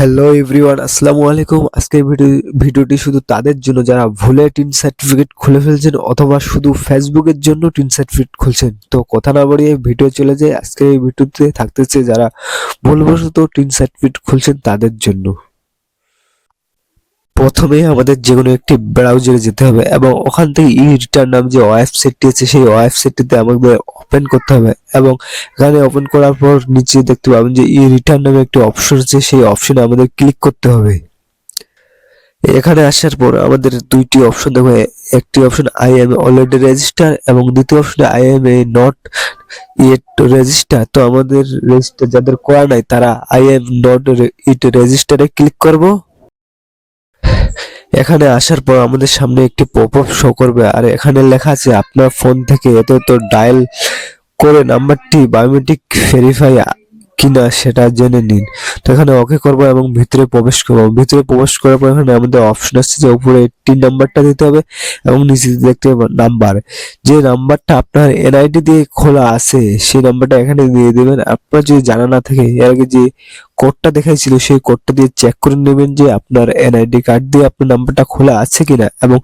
Hello everyone আসসালামু আলাইকুম। আজকের ভিডিও ভিডিওটি শুধু তাদের জন্য, যারা ভুলে টিন সার্টিফিকেট খুলে ফেলছেন অথবা শুধু ফেসবুকের জন্য টিন সার্টিফিকেট খুলছেন। তো কথা না বাড়িয়ে ভিডিও চলে যায়। আজকের এই ভিডিওতে থাকতেছে যারা ভুলবশত টিন সার্টিফিকেট খুলছেন তাদের জন্য। প্রথমে আমাদের যে কোনো একটি ব্রাউজারে যেতে হবে এবং ওখান থেকে ই রিটার্ন নাম যে ওয়েবসাইটটি আছে, সেই ওয়েবসাইটটিতে আমাদের ওপেন করতে হবে এবং এখানে ওপেন করার পর নিচে দেখতে পাবেন যে ই রিটার্ন নামে একটি অপশন আছে, সেই অপশনে আমাদের ক্লিক করতে হবে। এখানে আসার পর আমাদের দুইটি অপশন দেখো, একটি option I am already register এবং দ্বিতীয় অপশনে I am a not yet register তো আমাদের রেজিস্টার যাদের করা নাই, তারা আই এম নট ইট রেজিস্টারে ক্লিক করব। এখানে আসার পর আমাদের সামনে একটি পপ আপ শো করবে। আর এখানে লেখা আছে, আপনার ফোন থেকে এত এত ডায়াল করে নাম্বারটি বায়োমেট্রিক ভেরিফাই কিনা সেটা জেনে নিন। তো এখানে ওকে করব এবং ভিতরে প্রবেশ করব। ভিতরে প্রবেশ করার পর এখানে আমাদের অপশন আসছে যে উপরে তিন নাম্বারটা দিতে হবে এবং নিচে দেখতে হবে নাম্বার। যে নাম্বারটা আপনার এনআইডি দিয়ে খোলা আছে, সেই নাম্বারটা এখানে দিয়ে দেবেন। আপনার যদি জানা না থাকে, এর আগে যে কোডটা দেখাইছিল, সেই কোডটা দিয়ে চেক করে নেবেন যে আপনার এনআইডি কার্ড দিয়ে আপনার নাম্বারটা খোলা আছে কিনা এবং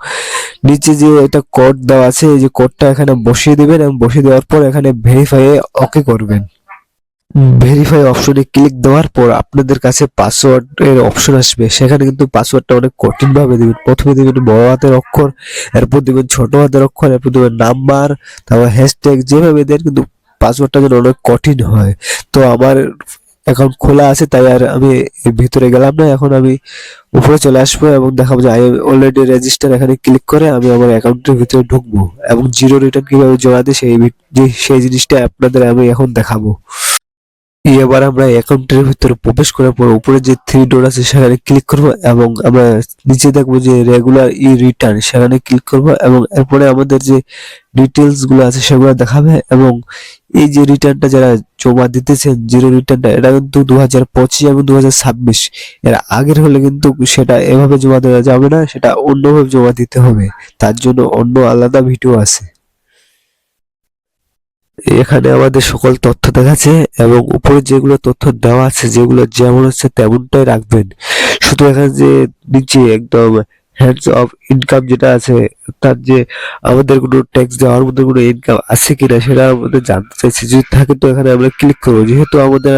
নিচে যে এটা কোড দেওয়া আছে, এই যে কোডটা এখানে বসিয়ে দেবেন এবং বসিয়ে দেওয়ার পর এখানে ভেরিফাই ওকে করবেন। ভেরিফাই অপশনে ক্লিক দেওয়ার পর আপনাদের কাছে পাসওয়ার্ড এর অপশন আসবে। সেখানে কিন্তু পাসওয়ার্ডটা অনেক কঠিন ভাবে দিবেন। প্রথমে দিবেন বড় হাতের অক্ষর, এরপর দিবেন ছোট হাতের অক্ষর, এরপর দিবেন নাম্বার তারপর হ্যাশট্যাগ যেভাবে দেন কিন্তু পাসওয়ার্ডটা যেন অনেক কঠিন হয়। তো আমার অ্যাকাউন্ট খোলা আছে, তাই আর আমি ভিতরে গেলাম না। এখন আমি উপরে চলে আসব এবং দেখাবো যে আই অলরেডি রেজিস্টার এখানে ক্লিক করে আমি আমার অ্যাকাউন্টের ভিতরে ঢুকবো এবং জিরো রিটার্ন কীভাবে দিই সেই সেই জিনিসটা আপনাদের আমি এখন দেখাবো। এবার আমরা অ্যাকাউন্টের ভিতরে প্রবেশ করার পর উপরে যে থ্রি ডট আছে সেখানে ক্লিক করব এবং আমরা নিচে দেখব যে রেগুলার ই রিটার্ন সেখানে ক্লিক করব এবং এরপরে আমাদের যে ডিটেলসগুলো আছে সেগুলো দেখাবে এবং এই যে রিটার্নটা যারা জমা দিতেছেন জিরো রিটার্নটা এটা কিন্তু দু হাজার পঁচিশ এবং দু হাজার ছাব্বিশ। এর আগের হলে কিন্তু সেটা এভাবে জমা দেওয়া যাবে না, সেটা অন্যভাবে জমা দিতে হবে। তার জন্য অন্য আলাদা ভিডিও আছে। এখানে আমাদের সকল তথ্য দেখাচ্ছে এবং উপরে যেগুলো তথ্য দেওয়া আছে, যেগুলো যেমন হচ্ছে তেমনটাই রাখবেন। শুধু এখানে যে নিচে একদম হ্যান্ডস অফ ইনকাম যেটা আছে, তার যে আমাদের কোনো ট্যাক্স দেওয়ার মধ্যে কোনো ইনকাম আছে কিনা সেটা আমাদের জানতে চাইছি। যদি থাকে তো এখানে আমরা ক্লিক করব। যেহেতু আমাদের,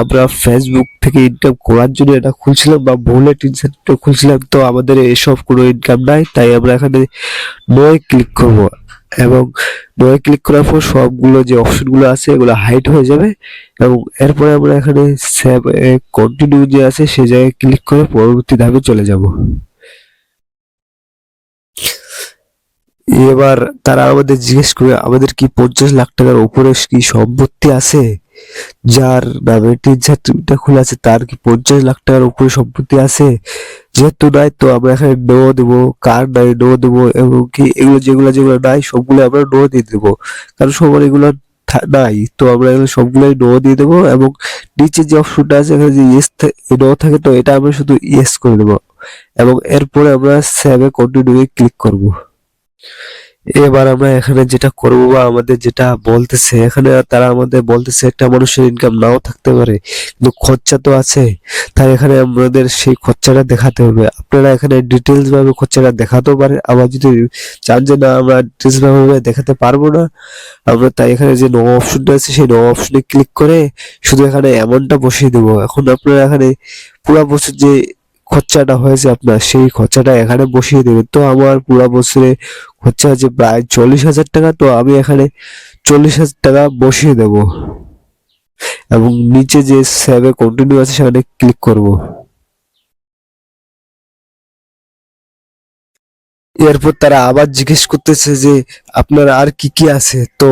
আমরা ফেসবুক থেকে ইনকাম করার জন্য এটা খুলছিলাম বা ভুলে টিনসেটটা খুলছিলাম, তো আমাদের এসব কোনো ইনকাম নাই, তাই আমরা এখানে নয় ক্লিক করব। এবং নয় ক্লিক করার পর সবগুলো যে অপশনগুলো আছে, এগুলো হাইড হয়ে যাবে। এবং এরপরে আমরা এখানে সেভ কন্টিনিউ যে আছে, সে জায়গায় ক্লিক করে পরবর্তী ধাপে চলে যাব। এবার তারা আমাদের জিজ্ঞেস করে আমাদের কি পঞ্চাশ লাখ টাকার উপরে কি সম্পত্তি আছে? যার নামে তিন সার্টিফিকেটটা খোলা আছে, তার কি পঞ্চাশ লাখ টাকার উপরে সম্পত্তি আছে? যেহেতু নাই, তো আমরা এখানে নো দেবো, কার নাই নো দেবো এবং কি এগুলো যেগুলো যেগুলো নাই, সবগুলো আমরা নো দিয়ে দেবো। কারণ সবার এগুলো নাই, তো আমরা এগুলো সবগুলোই নো দিয়ে দেবো এবং নিচে যে অপশনটা আছে, এখানে যে ইয়েস নো থাকে, তো এটা আমরা শুধু ইয়েস করে দেবো। এবং এরপরে আমরা সেভে কন্টিনিউ ক্লিক করব। এবার আমরা এখানে যেটা করব বা আমাদের যেটা বলতেছে, এখানে তারা আমাদের বলতেছে একটা মানুষের ইনকাম নাও থাকতে পারে, কিন্তু খরচা তো আছে। তাই এখানে আমাদের সেই খরচাটা দেখাতে হবে। আপনারা এখানে ডিটেলস ভাবে খরচাটা দেখাতেও পারে আবার যদি চান যে না, আমরা ডিটেলস ভাবে দেখাতে পারব না, আমরা তাই এখানে যে নো অপশনটা আছে, সেই নো অপশনে ক্লিক করে শুধু এখানে অ্যামাউন্টটা বসিয়ে দেবো। এখন আপনারা এখানে পুরো বছর যে খরচাটা হয়েছে আপনার, সেই খরচাটা এখানে বসিয়ে দেবেন। তো আমার পুরো বছরে খরচা আছে প্রায় চল্লিশ হাজার টাকা, তো আমি এখানে চল্লিশ হাজার টাকা বসিয়ে দেব। এবং নিচে যে সেভে কন্টিনিউ আছে সেখানে ক্লিক করব। এরপর তারা আবার জিজ্ঞেস করতেছে যে, আপনার আর কি কি আছে? তো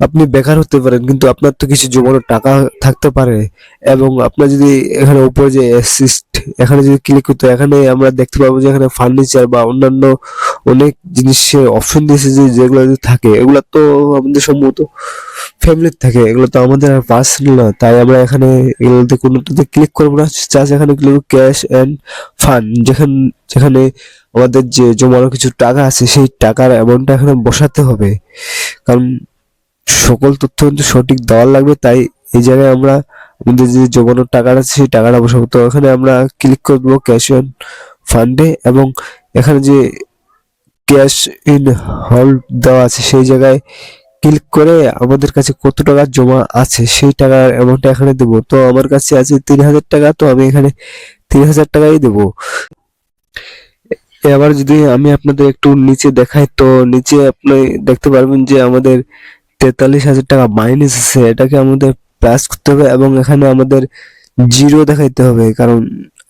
আপনি বেকার হতে পারেন, কিন্তু আপনার তো কিছু জমানো টাকা থাকতে পারে। এবং আপনার যদি এখানে উপরে যে অ্যাসিস্ট এখানে যদি ক্লিক করতে এখানে আমরা দেখতে পাবো যে এখানে ফার্নিচার বা অন্যান্য অনেক জিনিসের অপশন দিয়েছে যে যেগুলো যদি থাকে, এগুলো তো আমাদের সম্ভবত ফ্যামিলির থাকে, এগুলো তো আমাদের আর পার্সোনাল না। তাই আমরা এখানে এগুলোতে কোনোটাতে ক্লিক করব না জাস্ট এখানে ক্লিক ক্যাশ অ্যান্ড ফান্ড যেখানে যেখানে আমাদের যে জমানো কিছু টাকা আছে, সেই টাকার অ্যামাউন্টটা এখানে বসাতে হবে। কারণ সকল তথ্য কিন্তু সঠিক দেওয়ার লাগবে, তাই এই জায়গায় আমরা আমাদের যে জমানোর টাকাটা আছে, সেই টাকাটা বসাবো। তো এখানে আমরা ক্লিক করব ক্যাশ অন ফান্ডে এবং এখানে যে ক্যাশ ইন হোল্ড দেওয়া আছে, সেই জায়গায় ক্লিক করে আমাদের কাছে কত টাকা জমা আছে, সেই টাকার অ্যামাউন্টটা এখানে দেবো। তো আমার কাছে আছে তিন হাজার টাকা, তো আমি এখানে তিন হাজার টাকাই দেবো। এবার যদি আমি আপনাদের একটু নিচে দেখাই, তো নিচে আপনি দেখতে পারবেন যে আমাদের তেতাল্লিশ হাজার টাকা মাইনাস আছে। এটাকে আমাদের প্লাস করতে হবে এবং এখানে আমাদের জিরো দেখাইতে হবে। কারণ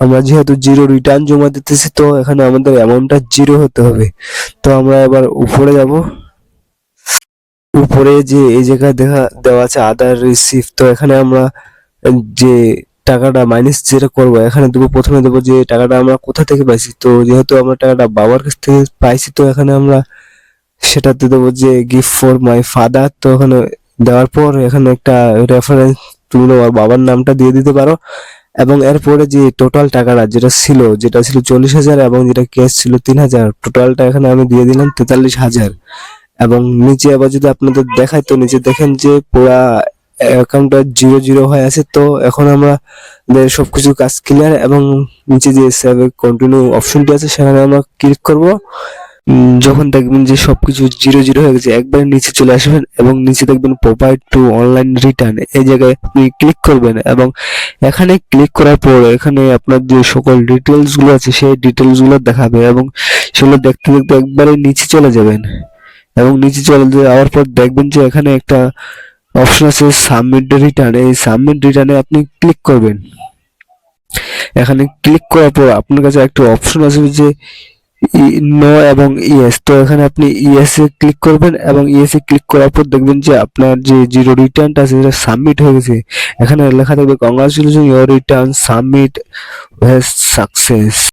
আমরা যেহেতু জিরো রিটার্ন জমা দিতেছি, তো এখানে আমাদের অ্যামাউন্টটা জিরো হতে হবে। তো আমরা এবার উপরে যাব। উপরে যে এই জায়গায় দেখা, দেওয়া আছে আদার রিসিভ তো এখানে আমরা যে টাকাটা মাইনাস যেটা করব, এখানে দেবো, প্রথমে দেবো যে টাকাটা আমরা কোথা থেকে পাইছি। তো যেহেতু আমরা টাকাটা বাবার কাছ থেকে পাইছি, তো এখানে আমরা সেটাতে দেবো যে গিফট ফর মাই ফাদার তো ওখানে দেওয়ার পর এখানে একটা রেফারেন্স তুমি তোমার বাবার নামটা দিয়ে দিতে পারো। এবং এরপরে যে টোটাল টাকাটা যেটা ছিল যেটা ছিল চল্লিশ হাজার এবং যেটা ক্যাশ ছিল তিন হাজার টোটালটা এখানে আমি দিয়ে দিলাম তেতাল্লিশ হাজার। এবং নিচে আবার যদি আপনাদের দেখাই, তো নিচে দেখেন যে পুরা অ্যাকাউন্টটা জিরো জিরো হয়ে আছে, তো এখন আমরা সব কিছু কাজ ক্লিয়ার এবং নিচে যে সেভ কন্টিনিউ অপশনটি আছে, সেখানে আমরা ক্লিক করব। যখন দেখবেন যে সবকিছু জিরো জিরো হয়ে গেছে, একবার নিচে চলে আসবেন এবং নিচে দেখবেন প্রোভাইড টু অনলাইন রিটার্ন এই জায়গায় আপনি ক্লিক করবেন এবং এখানে ক্লিক করার পর এখানে আপনার যে সকল ডিটেলসগুলো আছে, সেই ডিটেলসগুলো দেখাবে এবং সেগুলো দেখতে দেখতে একবারে নিচে চলে যাবেন। এবং নিচে চলে যাওয়ার পর দেখবেন যে এখানে একটা অপশন আছে সাবমিট রিটার্ন এই সাবমিট রিটার্নে আপনি ক্লিক করবেন। এখানে ক্লিক করার পর আপনার কাছে একটা অপশন আসবে যে নো এবং ইয়েস তো এখানে আপনি ইয়েস এ ক্লিক করবেন এবং ইয়েস এ ক্লিক করার পর দেখবেন যে আপনার যে জিরো রিটার্নটা সেটা সাবমিট হয়ে গেছে। এখানে লেখা থাকবে congratulation your return submit has success